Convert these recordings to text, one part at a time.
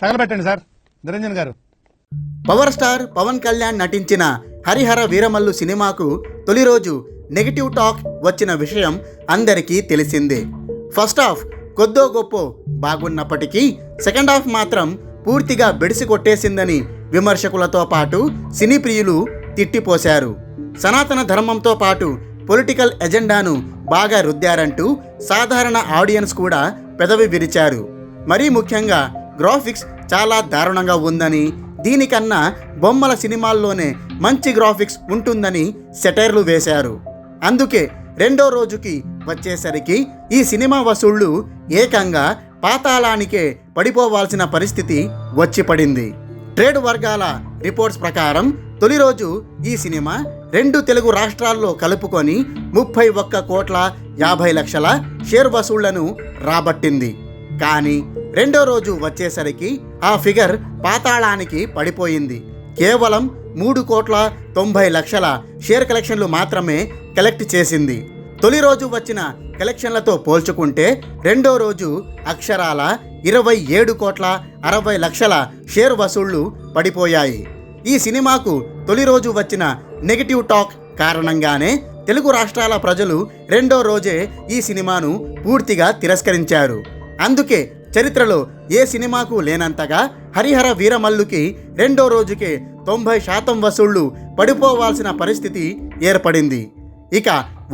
తగలబెట్టండి sir. Niranjan గారు. Power star Pawan Kalyan నటించిన హరిహర వీరమల్లు సినిమాకు తొలి రోజు నెగిటివ్ టాక్ వచ్చిన విషయం అందరికీ తెలిసిందే. ఫస్ట్ హాఫ్ కొద్దో గొప్ప బాగున్నప్పటికీ సెకండ్ హాఫ్ మాత్రం పూర్తిగా బెడిసి కొట్టేసిందని విమర్శకులతో పాటు సినీ ప్రియులు తిట్టిపోశారు. సనాతన ధర్మంతో పాటు పొలిటికల్ ఎజెండాను బాగా రుద్దారంటూ సాధారణ ఆడియన్స్ కూడా పెదవి విరిచారు. మరీ ముఖ్యంగా గ్రాఫిక్స్ చాలా దారుణంగా ఉందని దీనికన్నా బొమ్మల సినిమాల్లోనే మంచి గ్రాఫిక్స్ ఉంటుందని సెటైర్లు వేశారు. అందుకే రెండో రోజుకి వచ్చేసరికి ఈ సినిమా వసూళ్ళు ఏకంగా పాతాళానికే పడిపోవాల్సిన పరిస్థితి వచ్చి పడింది. ట్రేడ్ వర్గాల రిపోర్ట్స్ ప్రకారం తొలి రోజు ఈ సినిమా రెండు తెలుగు రాష్ట్రాల్లో కలుపుకొని ముప్పై ఒక్క కోట్ల యాభై లక్షల షేర్ వసూళ్ళను రాబట్టింది. కానీ రెండో రోజు వచ్చేసరికి ఆ ఫిగర్ పాతాళానికి పడిపోయింది. కేవలం మూడు కోట్ల తొంభై లక్షల షేర్ కలెక్షన్లు మాత్రమే కలెక్ట్ చేసింది. తొలి రోజు వచ్చిన కలెక్షన్లతో పోల్చుకుంటే రెండో రోజు అక్షరాల ఇరవై ఏడు కోట్ల అరవై లక్షల షేర్ వసూళ్ళు పడిపోయాయి. ఈ సినిమాకు తొలి రోజు వచ్చిన నెగిటివ్ టాక్ కారణంగానే తెలుగు రాష్ట్రాల ప్రజలు రెండో రోజే ఈ సినిమాను పూర్తిగా తిరస్కరించారు. అందుకే చరిత్రలో ఏ సినిమాకు లేనంతగా హరిహర వీరమల్లుకి రెండో రోజుకే తొంభై శాతం వసూళ్ళు పడిపోవాల్సిన పరిస్థితి ఏర్పడింది. ఇక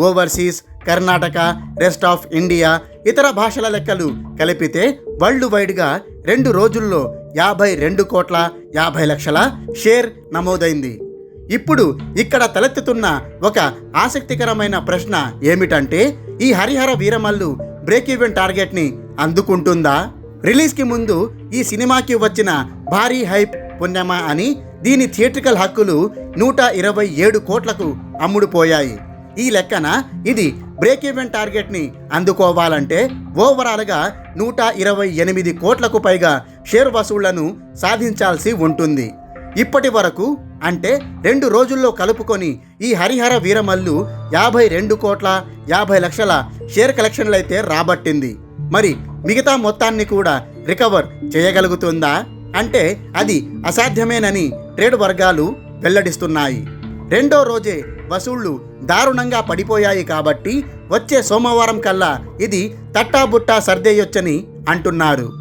overseas Karnataka rest of India ఇతర భాషల లెక్కలు కలిపితే వరల్డ్ వైడ్గా రెండు రోజుల్లో యాభై రెండు కోట్ల యాభై లక్షల షేర్ నమోదైంది. ఇప్పుడు ఇక్కడ తలెత్తుతున్న ఒక ఆసక్తికరమైన ప్రశ్న ఏమిటంటే ఈ హరిహర వీరమల్లు బ్రేక్ ఈవెన్ టార్గెట్ని అందుకుంటుందా? రిలీజ్కి ముందు ఈ సినిమాకి వచ్చిన భారీ హైప్ పుణ్యమా అని దీని థియేట్రికల్ హక్కులు నూట ఇరవై ఏడు కోట్లకు అమ్ముడుపోయాయి. ఈ లెక్కన ఇది బ్రేక్ ఈవెన్ టార్గెట్ని అందుకోవాలంటే ఓవరాల్గా నూట ఇరవై ఎనిమిది కోట్లకు పైగా షేర్ వసూళ్ళను సాధించాల్సి ఉంటుంది. ఇప్పటి వరకు అంటే రెండు రోజుల్లో కలుపుకొని ఈ హరిహర వీరమల్లు యాభై రెండు కోట్ల యాభై లక్షల షేర్ కలెక్షన్లైతే రాబట్టింది. మరి మిగతా మొత్తాన్ని కూడా రికవర్ చేయగలుగుతుందా? అంటే అది అసాధ్యమేనని ట్రేడ్ వర్గాలు వెల్లడిస్తున్నాయి. రెండో రోజే వసూళ్ళు దారుణంగా పడిపోయాయి కాబట్టి వచ్చే సోమవారం కల్లా ఇది తట్టాబుట్టా సర్దేయొచ్చని అంటున్నారు.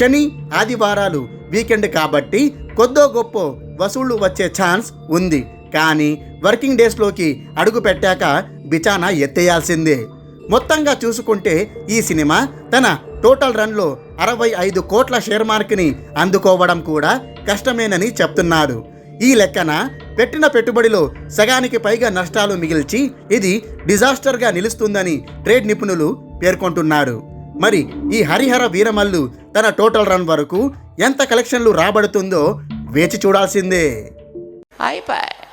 శని ఆదివారాలు వీకెండ్ కాబట్టి కొద్దో గొప్ప వసూళ్ళు వచ్చే ఛాన్స్ ఉంది. కానీ వర్కింగ్ డేస్లోకి అడుగు పెట్టాక బిచానా ఎత్తేయాల్సిందే. మొత్తంగా చూసుకుంటే ఈ సినిమా తన టోటల్ రన్లో అరవై ఐదు కోట్ల షేర్ మార్క్ని అందుకోవడం కూడా కష్టమేనని చెప్తున్నారు. ఈ లెక్కన పెట్టిన పెట్టుబడిలో సగానికి పైగా నష్టాలు మిగిల్చి ఇది డిజాస్టర్గా నిలుస్తుందని ట్రేడ్ నిపుణులు పేర్కొంటున్నారు. మరి ఈ హరిహర వీరమల్లు తన టోటల్ రన్ వరకు ఎంత కలెక్షన్లు రాబడుతుందో వేచి చూడాల్సిందే. అయిపోయి